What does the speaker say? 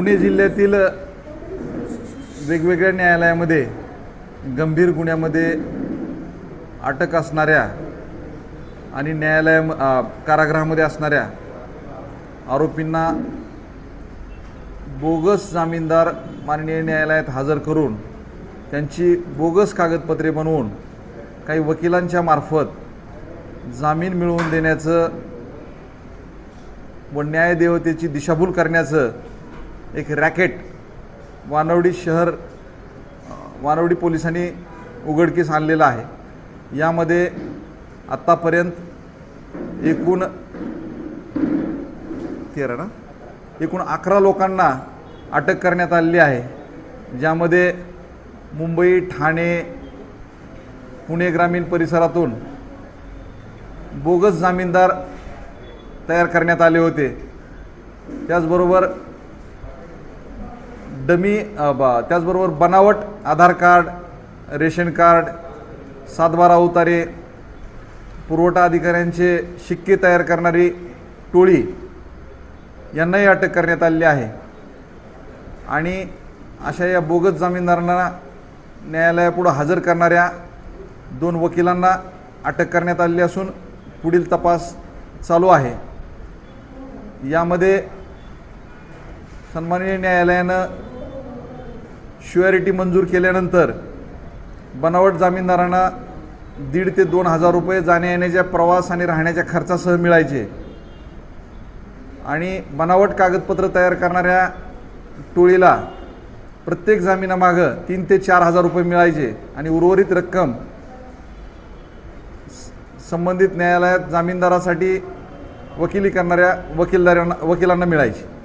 पुणे जिल्ह्यातील वेगवेगळ्या न्यायालयामध्ये गंभीर गुन्ह्यामध्ये अटक असणाऱ्या आणि न्यायालय कारागृहामध्ये असणाऱ्या आरोपींना बोगस जामीनदार माननीय न्यायालयात हजर करून त्यांची बोगस कागदपत्रे बनवून काही वकिलांच्या मार्फत जामीन मिळवून देण्याचं व न्यायदेवतेची दिशाभूल करण्याचं एक रॅकेट वानवडी शहर वानवडी पोलिसांनी उघडकीस आणलेलं आहे. यामध्ये आत्तापर्यंत एकूण तेरा ना एकूण अकरा लोकांना अटक करण्यात आलेली आहे. ज्यामध्ये मुंबई ठाणे पुणे ग्रामीण परिसरातून बोगस जामीनदार तयार करण्यात आले होते. त्याचबरोबर डमी बा त्याचबरोबर बनावट आधार कार्ड रेशन कार्ड सातबारा उतारे पुरवठा अधिकाऱ्यांचे शिक्के तयार करणारी टोळी यांनाही अटक करण्यात आलेली आहे. आणि अशा या बोगस जामीनदारांना न्यायालयापुढं हजर करणाऱ्या दोन वकिलांना अटक करण्यात आलेली असून पुढील तपास चालू आहे. यामध्ये सन्माननीय न्यायालयानं श्युअरिटी मंजूर केल्यानंतर बनावट जामीनदारांना दीड ते दोन हजार रुपये जाण्या येण्याच्या प्रवास आणि राहण्याच्या खर्चासह मिळायचे. आणि बनावट कागदपत्र तयार करणाऱ्या टोळीला प्रत्येक जामिनामागं तीन ते चार हजार रुपये मिळायचे आणि उर्वरित रक्कम स- संबंधित न्यायालयात जामीनदारासाठी वकिली करणाऱ्या वकीलदारांना वकिलांना मिळायची.